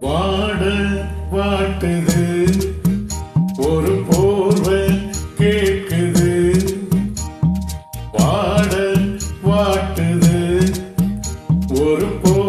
வாட வாட்டுது. ஒரு போர்வை கேட்குது. வாட வாட்டுது. ஒரு போ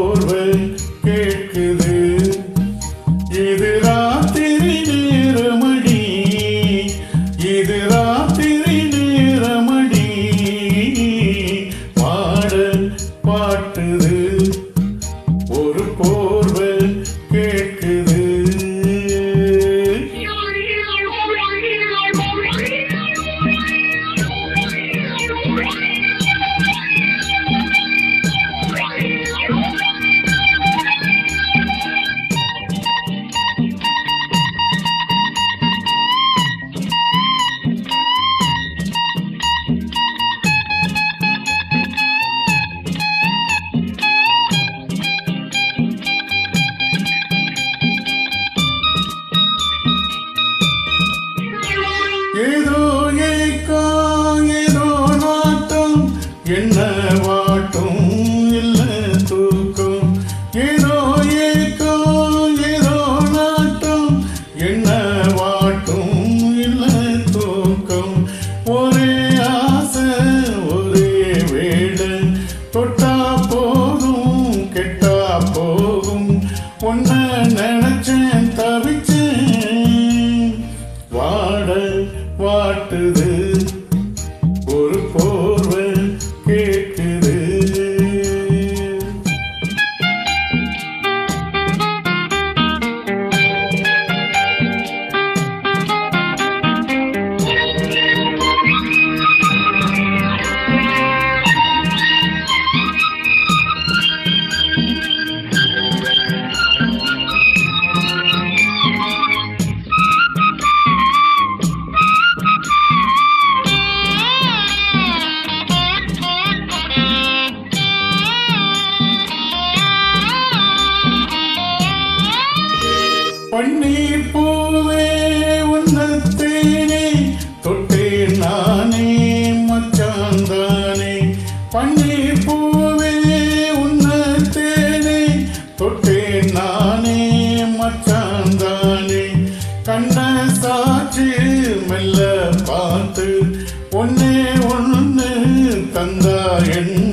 நினைச்சேன் தவிச்சேன். வாட வாட்டுது. பன்னீர் பூவே உன்னத்தேனே தொட்டேன் நானே மச்சாந்தானே பன்னீர் பூவே உன்னத்தேனே தொட்டேன் நானே மச்சாந்தானே கண்ண சாட்சி மெல்ல பார்த்து ஒன்னே ஒண்ணு தந்தா என்ன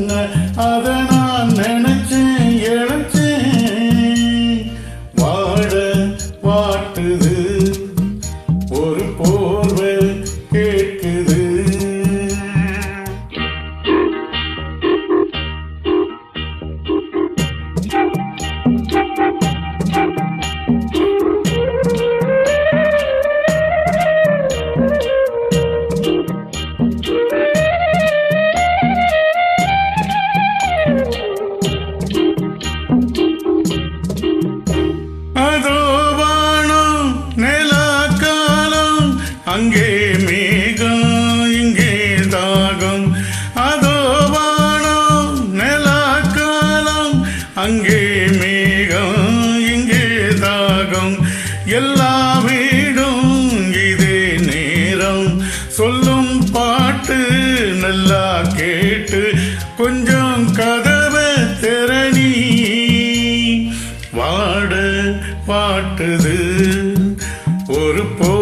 எல்லா வீடும் இதே நேரம். சொல்லும் பாட்டு நல்லா கேட்டு கொஞ்சம் கதவை திறனி. வாட பாட்டுது. ஒரு போ